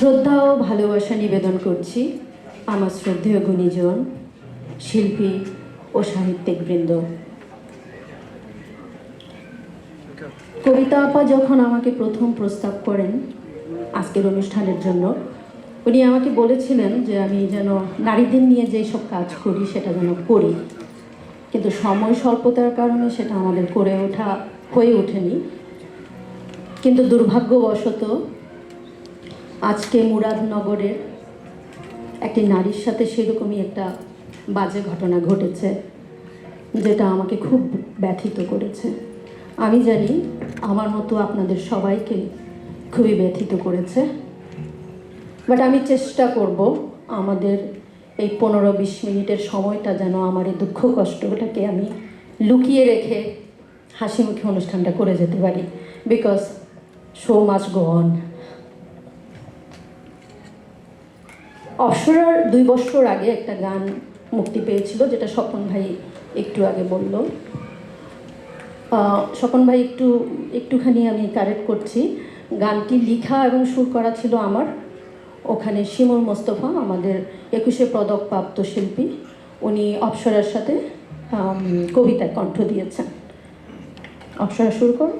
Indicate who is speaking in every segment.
Speaker 1: শ্রদ্ধা ও ভালোবাসা নিবেদন করছি আমার শ্রদ্ধেয় গুণীজন, শিল্পী ও সাহিত্যিকবৃন্দ। কবিতা আপা যখন আমাকে প্রথম প্রস্তাব করেন আজকের অনুষ্ঠানের জন্য, উনি আমাকে বলেছিলেন যে আমি যেন নারীদের নিয়ে যেই সব কাজ করি সেটা যেন করি। কিন্তু সময় স্বল্পতার কারণে সেটা আমাদের করে ওঠা, হয়ে ওঠেনি। কিন্তু দুর্ভাগ্যবশত আজকে মুরাদনগরের একটি নারীর সাথে সেরকমই একটা বাজে ঘটনা ঘটেছে, যেটা আমাকে খুব ব্যথিত করেছে। আমি জানি আমার মতো আপনাদের সবাইকে খুবই ব্যথিত করেছে বাট আমি চেষ্টা করব আমাদের এই পনেরো বিশ মিনিটের সময়টা যেন আমার এই দুঃখ কষ্টটাকে আমি লুকিয়ে রেখে হাসি মুখে অনুষ্ঠানটা করে যেতে পারি because show must go on অপসরার দুই বছর আগে একটা গান মুক্তি পেয়েছিল, যেটা স্বপন ভাই একটু আগে বলল। স্বপন ভাই একটু, একটুখানি আমি কারেক্ট করছি। গানটি লিখা এবং সুর করা ছিল আমার। ওখানে শিমুল মোস্তফা, আমাদের একুশে পদক প্রাপ্ত শিল্পী, উনি অপসরার সাথে কবিতায় কণ্ঠ দিয়েছেন। অপসরা, শুরু করো।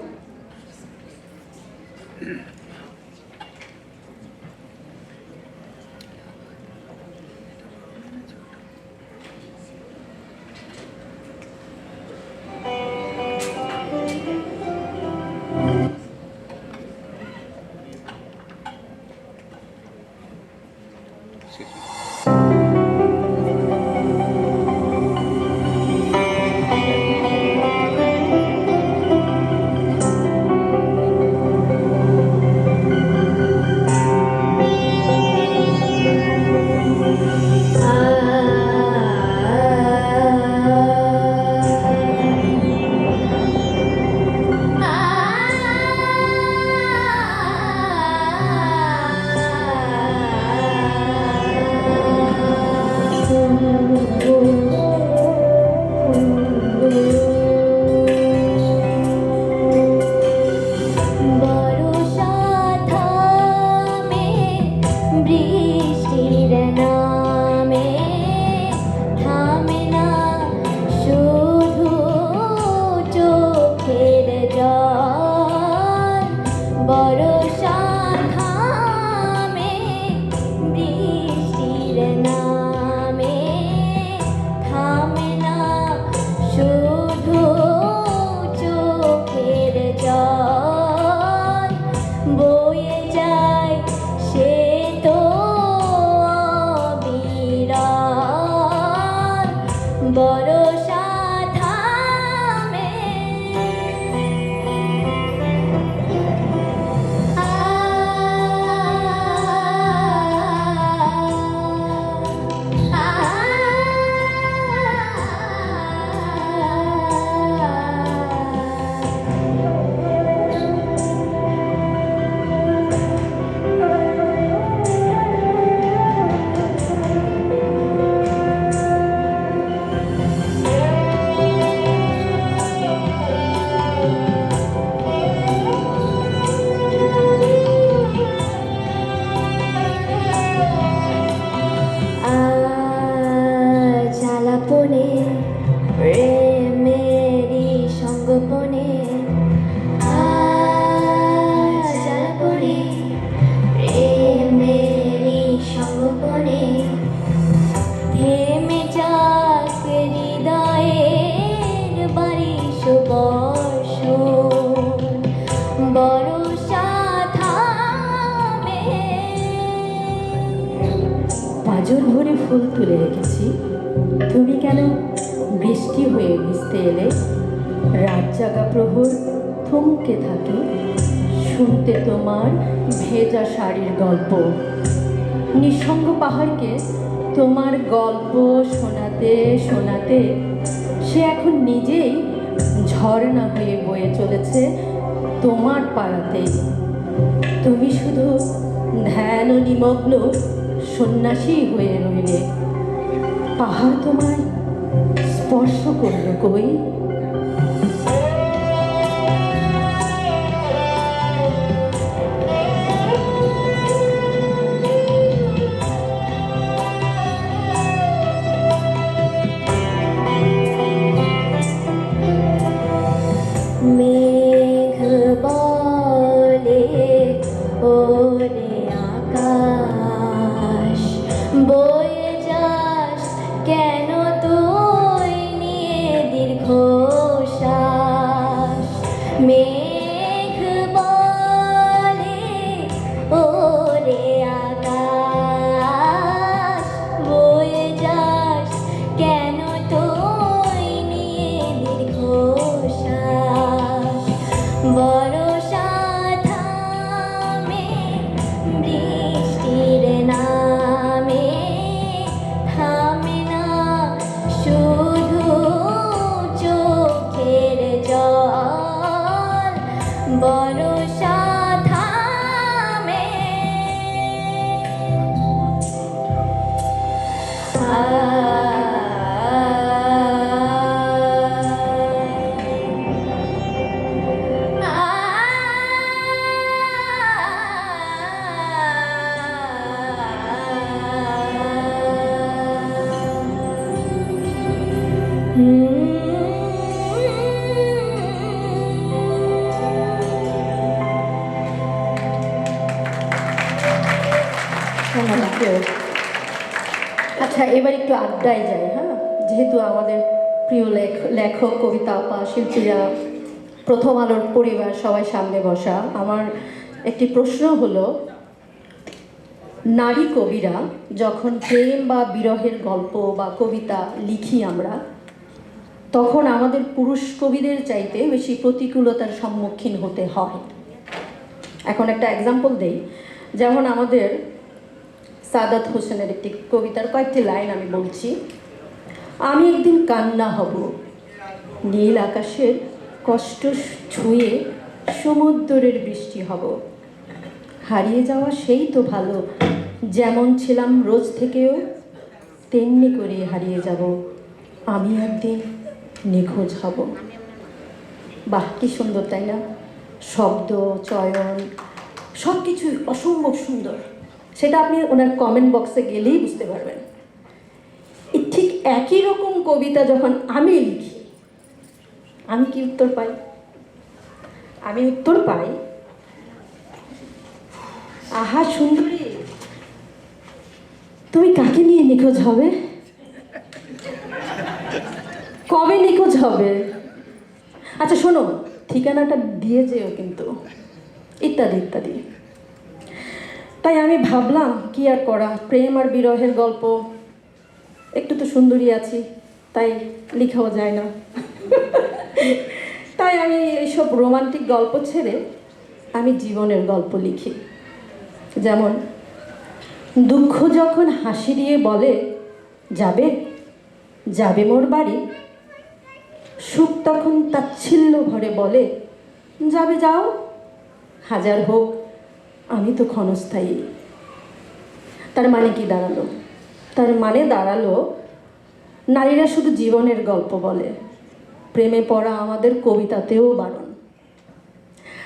Speaker 1: ভেজা গল্প। নিঃসঙ্গ পাহাড়কে তোমার গল্প শোনাতে শোনাতে সে এখন নিজেই ঝর্ণা হয়ে বয়ে চলেছে তোমার পাড়াতেই। তুমি শুধু ধ্যান নিমগ্ন সন্ন্যাসী হয়ে রইলে। পাহাড় তোমায় স্পর্শ করল কই?
Speaker 2: আড্ডায় যাই হ্যাঁ? যেহেতু আমাদের প্রিয় লেখ, লেখক, কবিতা আপা শিল্পীরা, প্রথম আলোর পরিবার, সবাই সামনে বসা। আমার একটি প্রশ্ন হলো, নারী কবিরা যখন প্রেম বা বিরহের গল্প বা কবিতা লিখি আমরা, তখন আমাদের পুরুষ কবিদের চাইতে বেশি প্রতিকূলতার সম্মুখীন হতে হয়। এখন একটা এক্সাম্পল দেই। যেমন আমাদের সাদাত হোসেনের একটি কবিতার কয়েকটি লাইন আমি বলছি। আমি একদিন কান্না হব। নীল আকাশের কষ্ট ছুঁয়ে সমুদ্রের বৃষ্টি হব। হারিয়ে যাওয়া সেই তো ভালো, যেমন ছিলাম রোজ থেকেও তেমনি করে হারিয়ে যাব। আমি একদিন নিখোঁজ হব। বাহ, কি সুন্দর, তাই না? শব্দ, চয়ন সব কিছুই অসম্ভব সুন্দর। সেটা আপনি ওনার কমেন্ট বক্সে গেলেই বুঝতে পারবেন। ঠিক একই রকম কবিতা যখন আমি লিখি, আমি কি উত্তর পাই? আমি উত্তর পাই, আহা সুন্দরী, তুমি কাকে নিয়ে নিখোঁজ হবে? কবে নিখোঁজ হবে? আচ্ছা শোনো, ঠিকানাটা দিয়ে যেও কিন্তু। ইত্যাদি ইত্যাদি। তাই আমি ভাবলাম, কি আর করা? প্রেম আর বিরহের গল্প। একটু তো সুন্দরী আছি, তাই লিখাও যায় না। তাই আমি এইসব রোমান্টিক গল্প ছেড়ে আমি জীবনের গল্প লিখি। যেমন, দুঃখ যখন হাসি দিয়ে বলে, যাবে যাবে মোর বাড়ি? সুখ তখন তাচ্ছিল্য ভরে বলে, যাবে যাও, হাজার হোক। আমি তো ক্ষণস্থায়ী। তার মানে কি দাঁড়াল? তার মানে দাঁড়াল, নারীরা শুধু জীবনের গল্প বলে, প্রেমে পড়া আমাদের কবিতাতেও বারণ।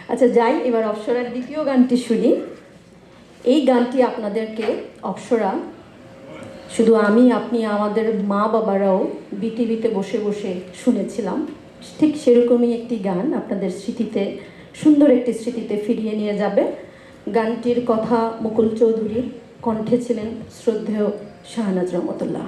Speaker 2: আচ্ছা যাই, এবার অপ্সরার দ্বিতীয় গানটি শুনি। এই গানটি আপনাদেরকে, অপ্সরা, শুধু আমি, আপনি, আমাদের মা বাবারাও বিটিভিতে বসে বসে শুনেছিলাম। ঠিক সেরকমই একটি গান আপনাদের স্মৃতিতে, সুন্দর একটি স্মৃতিতে ফিরিয়ে নিয়ে যাবে। গানটির কথা মুকুল চৌধুরীর কণ্ঠে ছিলেন শ্রদ্ধেয় শাহনাজ রহমতুল্লাহ।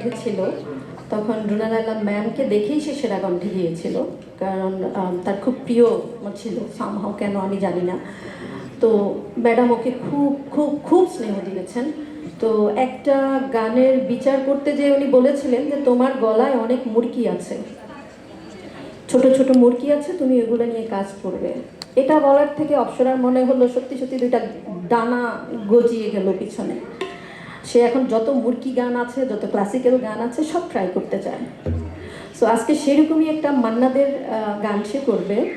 Speaker 2: কণ্ঠে ছিল। তখন রুনাল আলম ম্যামকে দেখেই সে সেরা কণ্ঠে গিয়েছিল। কারণ তার খুব প্রিয় ছিল। সামহাও কেন আমি জানি না। তো ম্যাডাম ওকে খুব খুব খুব স্নেহ দিয়েছেন। তো একটা গানের বিচার করতে যে উনি বলেছিলেন যে, তোমার গলায় অনেক মুরকি আছে। ছোট ছোট মুরগি আছে, তুমি এগুলো নিয়ে কাজ করবে। এটা বলার থেকে অপসরার মনে হলো সত্যি সত্যি দুইটা ডানা গজিয়ে গেল পিছনে। সে এখন যত মুরকি গান আছে যত ক্লাসিক্যাল গান আছে সব ট্রাই করতে চায়। সো আজকে সেরকমই একটা মান্নাদের গান সে করবে।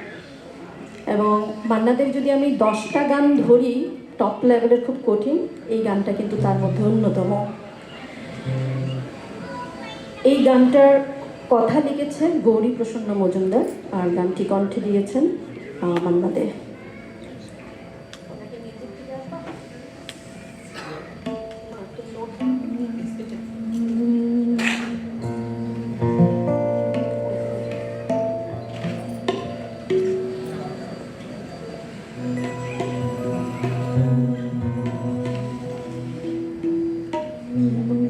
Speaker 2: এবং মান্নাদের যদি আমি দশটা গান ধরি টপ লেভেলের খুব কঠিন এই গানটা কিন্তু তার মধ্যে অন্যতম। এই গানটার কথা লিখেছেন গৌরী প্রসন্ন মজুমদার আর গানটি কণ্ঠে দিয়েছেন আহ, Mm-hmm.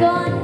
Speaker 2: gone.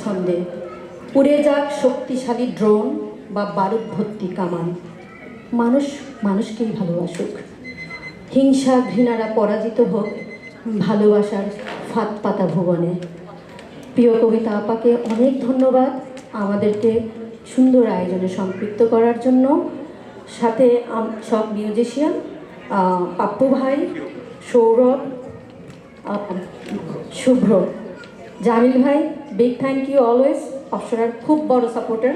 Speaker 2: ছন্দে উড়ে যাক শক্তিশালী ড্রোন বা বারুদ ভর্তি কামান। মানুষ মানুষকেই ভালোবাসুক। হিংসা ঘৃণারা পরাজিত হোক ভালোবাসার ফাঁদ পাতা ভুবনে। প্রিয় কবিতা আপাকে অনেক ধন্যবাদ আমাদেরকে সুন্দর আয়োজনে সম্পৃক্ত করার জন্য। সাথে সব মিউজিশিয়ান পাপ্পু ভাই, সৌরভ শুভ্র, জামিল ভাই বিগ থ্যাংক ইউ অলওয়েজ অপসরার খুব বড় সাপোর্টার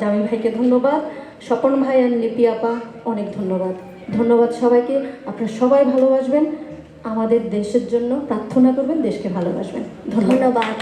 Speaker 2: জামিন ভাইকে ধন্যবাদ। স্বপন ভাই অ্যান্ড লিপি আপা, অনেক ধন্যবাদ। ধন্যবাদ সবাইকে। আপনারা সবাই ভালোবাসবেন। আমাদের দেশের জন্য প্রার্থনা করবেন, দেশকে ভালোবাসবেন।
Speaker 1: ধন্যবাদ।